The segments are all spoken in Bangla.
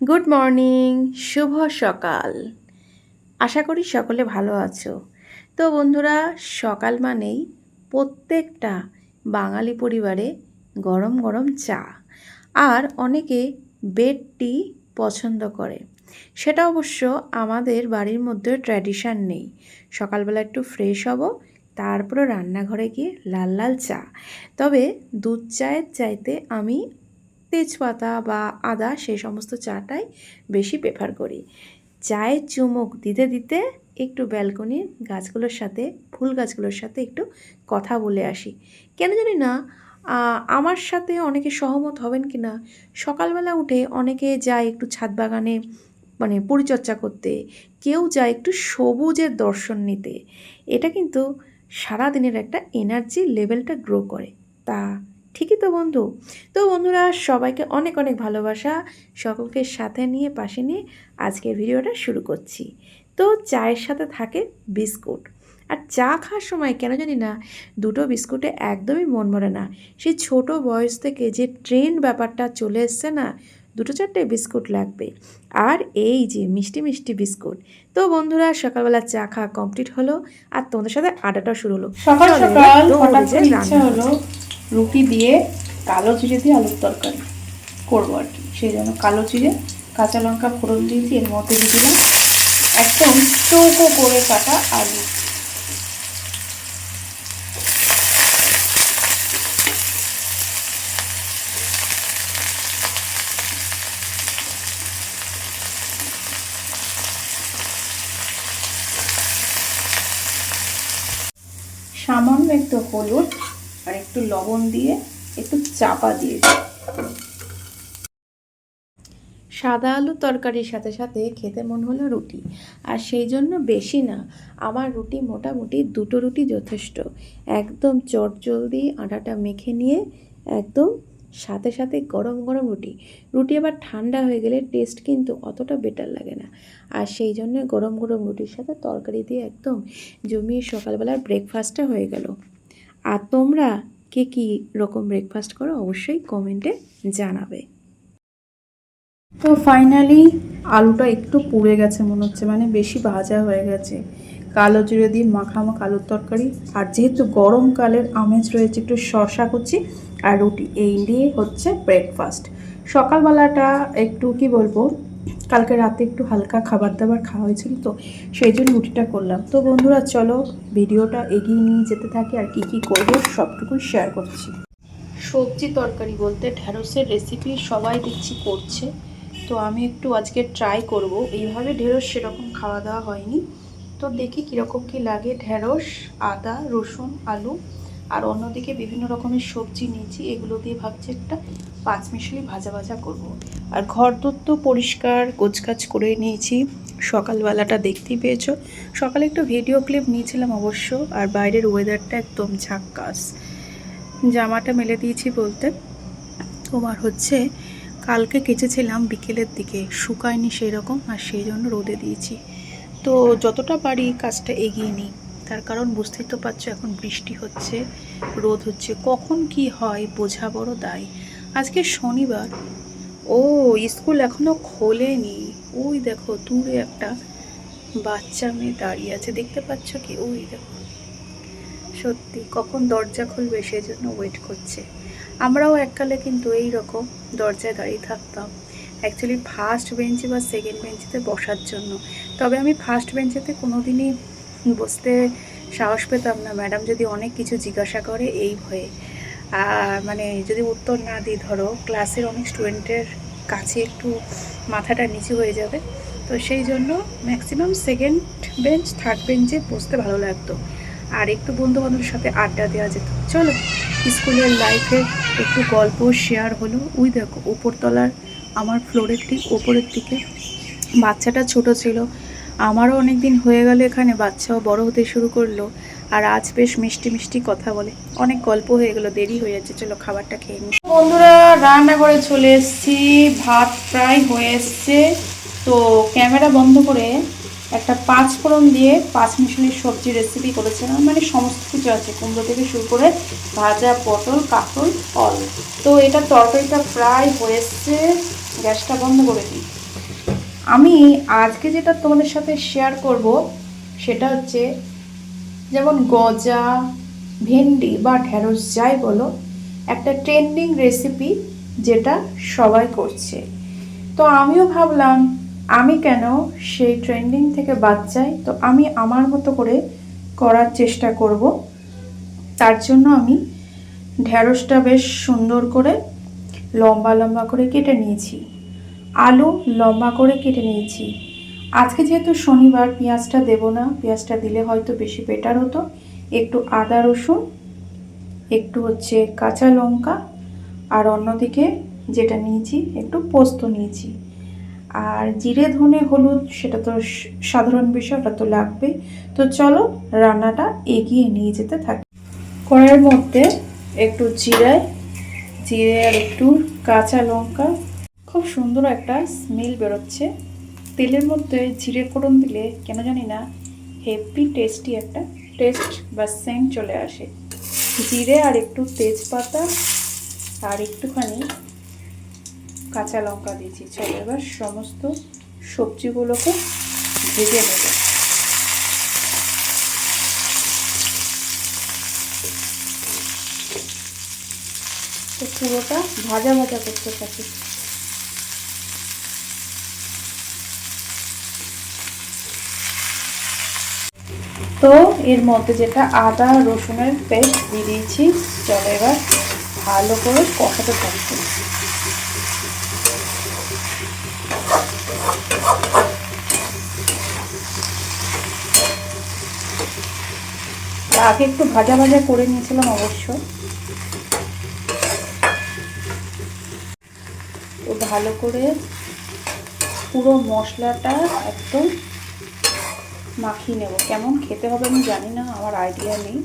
গুড মর্নিং, শুভ সকাল। আশা করি সকলে ভালো আছো। তো বন্ধুরা, সকাল মানেই প্রত্যেকটা বাঙালি পরিবারে গরম গরম চা। আর অনেকে বেড টি পছন্দ করে। সেটা অবশ্য আমাদের বাড়ির মধ্যে ট্র্যাডিশান নেই। সকালবেলা একটু ফ্রেশ হব, তারপরে রান্নাঘরে গিয়ে লাল লাল চা। তবে দুধ চায়ের চাইতে আমি তেজপাতা বা আদা সেই সমস্ত চাটাই বেশি প্রেফার করি। চায়ের চুমুক দিতে দিতে একটু ব্যালকনির গাছগুলোর সাথে, ফুল গাছগুলোর সাথে একটু কথা বলে আসি। কেন জানি না আমার সাথে অনেকে সহমত হবেন কি না, সকালবেলা উঠে অনেকে যায় একটু ছাদ বাগানে মানে পরিচর্যা করতে, কেউ যায় একটু সবুজের দর্শন নিতে। এটা কিন্তু সারাদিনের একটা এনার্জি লেভেলটা গ্রো করে। তা ঠিকই তো বন্ধু। তো বন্ধুরা, সবাইকে অনেক অনেক ভালোবাসা। সকলকে সাথে নিয়ে, পাশে নিয়ে আজকের ভিডিওটা শুরু করছি। তো চায়ের সাথে থাকে বিস্কুট। আর চা খাওয়ার সময় কেন জানি না, দুটো বিস্কুটে একদমই মন মরে না। সেই ছোট বয়স থেকে যে ট্রেন্ড ব্যাপারটা চলে এসছে না দুটো চারটে বিস্কুট লাগবে। আর এই যে মিষ্টি মিষ্টি বিস্কুট। তো বন্ধুরা সকালবেলা চা খাওয়া কমপ্লিট হলো আর তোমাদের সাথে আড্ডাটা শুরু হলো। সকাল সকাল হলো রুটি দিয়ে কালো জিরে দিয়ে আলুর তরকারি করব আর কি। সেই জন্য কালো জিরে কাঁচা লঙ্কা ফোড়ন দিয়েছি এর মধ্যে দিয়ে দিলাম। একদম চৌকো করে কাটা আলু। সামান্য একটু হলুদ আর একটু লবণ দিয়ে একটু চাপা দিয়ে সাদা আলু তরকারির সাথে সাথে খেতে মন হলো রুটি। আর সেই জন্য বেশি না, আমার রুটি মোটামুটি দুটো রুটি যথেষ্ট। একদম চটজলদি আটাটা মেখে নিয়ে একদম সাথে সাথে গরম গরম রুটি। রুটি আবার ঠান্ডা হয়ে গেলে টেস্ট কিন্তু অতটা বেটার লাগে না। আর সেই জন্য গরম গরম রুটির সাথে তরকারি দিয়ে একদম জমিয়ে সকালবেলার ব্রেকফাস্টটা হয়ে গেল। আর তোমরা কে কী রকম ব্রেকফাস্ট করো অবশ্যই কমেন্টে জানাবে। তো ফাইনালি আলুটা একটু পুড়ে গেছে মনে হচ্ছে মানে বেশি ভাজা হয়ে গেছে। কালো জিরে দিয়ে মাখামাখ আলুর তরকারি। আর যেহেতু গরমকালের আমেজ রয়েছে একটু শশা কুচি আর রুটি, এই দিয়ে হচ্ছে ব্রেকফাস্ট সকালবেলাটা একটু কি বলব, কালকে রাতে একটু হালকা খাবার দাবার খাওয়া হয়েছিল তো, সেই জন্য রুটিটা করলাম। তো বন্ধুরা, চলো ভিডিওটা এগিয়ে নিয়ে যেতে থাকি আর কি কি করব, সবটুকুই শেয়ার করছি। সবজি তরকারি বলতে ঢ্যাঁড়সের রেসিপি সবাই দেখছি করছে। তো আমি একটু আজকে ট্রাই করব। এইভাবে ঢেঁড়স সেরকম খাওয়া দাওয়া হয়নি। তো দেখি কীরকম কী লাগে, ঢেঁড়স, আদা, রসুন, আলু, আর অন্যদিকে বিভিন্ন রকমের সবজি নিয়েছি। এগুলো দিয়ে ভাবছি একটা পাঁচ পাঁচমিশালি ভাজা ভাজা করব। আর ঘর তো পরিষ্কার, গোছগাছ করে নিয়েছি। সকালবেলাটা দেখতেই পেয়েছ। সকালে একটু ভিডিও ক্লিপ নিয়েছিলাম অবশ্য, আর বাইরের ওয়েদারটা একদম ঝাক্কাস। জামাটা মেলে দিয়েছি বলতে। তোমার হচ্ছে কালকে কেচেছিলাম বিকেলের দিকে, শুকায়নি সেই রকম আর সেই জন্য রোদে দিয়েছি। তো যতটা পারি কাজটা এগিয়ে নিই। তার কারণ বুঝতেই তো পারছ এখন বৃষ্টি হচ্ছে, রোদ হচ্ছে, কখন কি হয় বোঝা বড় দায়। আজকে শনিবার, ও স্কুল এখনও খোলেনি। ওই দেখো দূরে একটা বাচ্চা মেয়ে দাঁড়িয়ে আছে, দেখতে পাচ্ছ কি? ওই দেখো। সত্যি, কখন দরজা খুলবে সেজন্য ওয়েট করছে। আমরাও এককালে কিন্তু এই রকম দরজায় দাঁড়িয়ে থাকতাম। অ্যাকচুয়ালি ফার্স্ট বেঞ্চে বা সেকেন্ড বেঞ্চেতে বসার জন্য। তবে আমি ফার্স্ট বেঞ্চেতে কোনো দিনই বসতে সাহস পেতাম না। ম্যাডাম যদি অনেক কিছু জিজ্ঞাসা করে, এই ভয়ে। মানে যদি উত্তর না দিই, ধরো ক্লাসের অনেক স্টুডেন্টের কাছে একটু মাথাটা নিচু হয়ে যাবে। তো সেই জন্য ম্যাক্সিমাম সেকেন্ড বেঞ্চ থার্ড বেঞ্চে বসতে ভালো লাগতো। আর একটু বন্ধু বান্ধবের সাথে আড্ডা দেওয়া যেত। চলো স্কুলের লাইফে একটু গল্প শেয়ার হলো। ওই দেখো ওপরতলার আমার ফ্লোরের ঠিক ওপরের দিকে বাচ্চাটা ছোট ছিল। আমারও অনেক দিন হয়ে গেল এখানে, বাচ্চাও বড় হতে শুরু করল। আর আজ বেশ মিষ্টি মিষ্টি কথা বলে। অনেক গল্প হয়ে গেলো, দেরি হয়ে যাচ্ছে, চলো খাবারটা খেয়ে নিই। বন্ধুরা রান্না করে চলে এসেছি, ভাত প্রায় হয়ে এসছে। তো ক্যামেরা বন্ধ করে একটা পাঁচ ফোড়ন দিয়ে পাঁচ মিশালি সবজি রেসিপি করেছিলাম। মানে সমস্ত কিছু আছে, কুমড়ো থেকে শুরু করে ভাজা, পটল কাঁকরোল ফল। তো এটা তরকারিটা প্রায় হয়ে এসছে, গ্যাসটা বন্ধ করে দিই। আমি আজকে যেটা তোমাদের সাথে শেয়ার করব, সেটা হচ্ছে যেমন গজা, ভেন্ডি বা ঢেঁড়স যাই বলো, একটা ট্রেন্ডিং রেসিপি যেটা সবাই করছে। তো আমিও ভাবলাম, আমি কেন সেই ট্রেন্ডিং থেকে বাদ যাই? তো আমি আমার মতো করে করার চেষ্টা করব। তার জন্য আমি ঢেঁড়সটা বেশ সুন্দর করে লম্বা লম্বা করে কেটে নিয়েছি। আলু লম্বা করে কেটে নিয়েছি। আজকে যেহেতু শনিবার, পেঁয়াজটা দেব না, পেঁয়াজটা দিলে হয়তো বেশি বেটার হতো। একটু আদা, রসুন, একটু হচ্ছে কাঁচা লঙ্কা আর অন্যদিকে যেটা নিয়েছি, একটু পোস্ত নিয়েছি। আর জিরে, ধনে, হলুদ, সেটা তো সাধারণ বিষয়, ওটা তো লাগবে তো চলো রান্নাটা এগিয়ে নিয়ে যেতে থাকি। কড়াইয়ের মধ্যে একটু জিরে জিরে আর একটু কাঁচা লঙ্কা খুব সুন্দর একটা স্মেল বেরোচ্ছে। তেলের মধ্যে জিরে ফোড়ন দিলে কেন জানি না হেভি টেস্টি একটা টেস্ট বা সেন্ট চলে আসে। জিরে আর একটু তেজপাতা আর একটুখানি কাঁচা লঙ্কা দিয়েছি। চলো এবার সমস্ত সবজিগুলোকে ভেজে নেব। তো পুরোটা ভাজা ভাজা করতে থাকি। তো এর মধ্যে যেটা আদা, রসুনের পেস্ট দিয়ে দিয়েছি। চলো এবার ভালো করে কষাতে থাকব আগে একটু ভাজা ভাজা করে নিয়েছিলাম অবশ্য। তো ভালো করে পুরো মশলাটা একদম মাখিয়ে নেব। কেমন খেতে হবে আমি জানি না, আমার আইডিয়া নেই।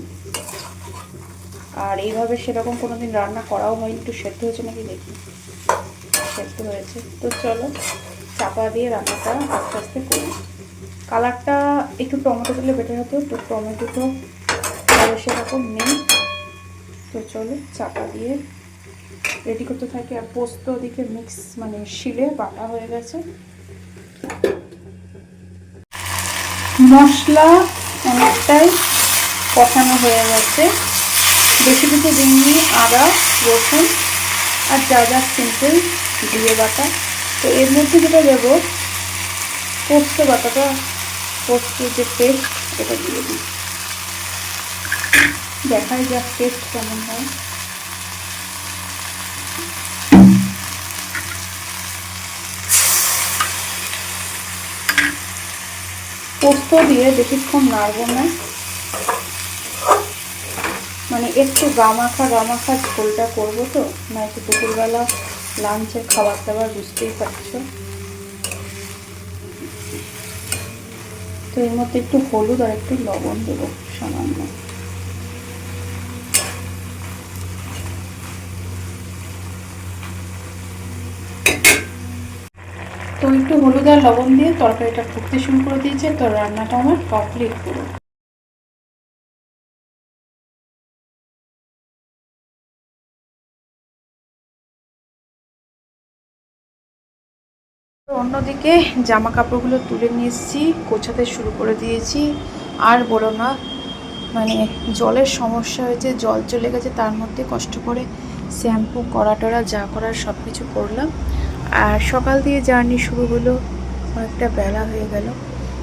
আর এইভাবে সেরকম কোনো দিন রান্না করাও হয়নি, একটু সেদ্ধ হয়েছে নাকি দেখি। সেদ্ধ হয়েছে। তো চলো, চাপা দিয়ে রান্নাটা আস্তে আস্তে করি। কালারটা একটু টমেটো দিলে বেটার হতো তো টমেটো তো সেরকম নেই। তো চলো, চাপা দিয়ে রেডি করতে থাকি। আর পোস্ত ওদিকে মিক্স মানে শিলে বাটা হয়ে গেছে। মশলা অনেকটাই কষানো হয়ে গেছে। বেশি কিছু দিইনি, আদা, রসুন আর যা যা সিম্পল দিয়ে বাটা। তো এর মধ্যে যেটা দেবো, পোস্ত বাটাটা, পোস্তের যে পেস্ট এটা দিয়ে দিই। দেখাই যাক টেস্ট কেমন হয়। পোস্ত দিয়ে বেশিক্ষণ নাড়বো না। মানে একটু গামাখা গামাখা ঝোলটা করব তো, না একটু দুপুরবেলা লাঞ্চের খাবার দাবার বুঝতেই পারছ। তো এর মধ্যে একটু হলুদ আর একটু লবণ দেবো সামান্য। তো একটু হলুদ আর লবণ দিয়ে তরকারিটা ফুটতে শুরু করে দিয়েছে। তো রান্নাটা আমার কমপ্লিট তো অন্যদিকে জামা কাপড়গুলো তুলে নিয়ে এসেছি, গোছাতে শুরু করে দিয়েছি। আর বলো না মানে জলের সমস্যা হয়েছে, জল চলে গেছে, তার মধ্যে কষ্ট করে শ্যাম্পু করা টরা যা করার সব কিছু করলাম। আর সকাল দিয়ে জার্নি শুরু হলো, অনেকটা বেলা হয়ে গেল।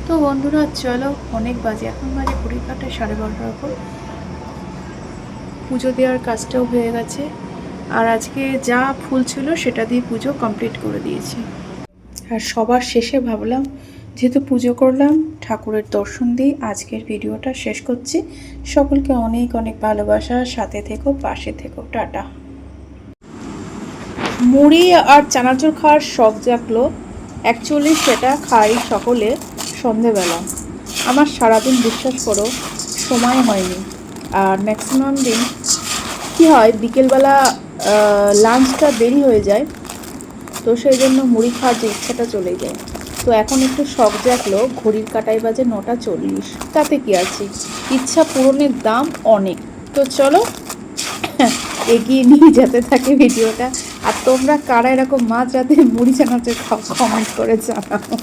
তো বন্ধুরা, চলো অনেক বাজে। এখন বাজে কুড়ি কাটা সাড়ে বারোটার উপর। পুজো দেওয়ার কাজটাও হয়ে গেছে। আর আজকে যা ফুল ছিল সেটা দিয়ে পুজো কমপ্লিট করে দিয়েছি। আর সবার শেষে ভাবলাম, যেহেতু পুজো করলাম, ঠাকুরের দর্শন দিয়ে আজকের ভিডিওটা শেষ করছি। সকলকে অনেক অনেক ভালোবাসা। সাথে থেকো, পাশে থেকো। টাটা। মুড়ি আর চানাচুর খাওয়ার শখ জাগলো। অ্যাকচুয়ালি সেটা খাই সকলে সন্ধেবেলা। আমার সারাদিন বিশ্বাস করো, সময় হয়নি। আর ম্যাক্সিমাম দিন কি হয়, বিকেলবেলা লাঞ্চটা দেরি হয়ে যায়, তো সেই জন্য মুড়ি খাওয়ার যে ইচ্ছাটা চলে যায়। তো এখন একটু শখ জাগলো, ঘড়ির কাটাই বাজে নটা চল্লিশ। তাতে কি আছে ইচ্ছা পূরণের দাম অনেক। তো চলো, এগিয়ে নিয়ে যেতে থাকে ভিডিওটা। আর তোমরা কারা এরকম মাছ রাতে মুড়ি চানাচুর খাও কমেন্ট করে জানাও।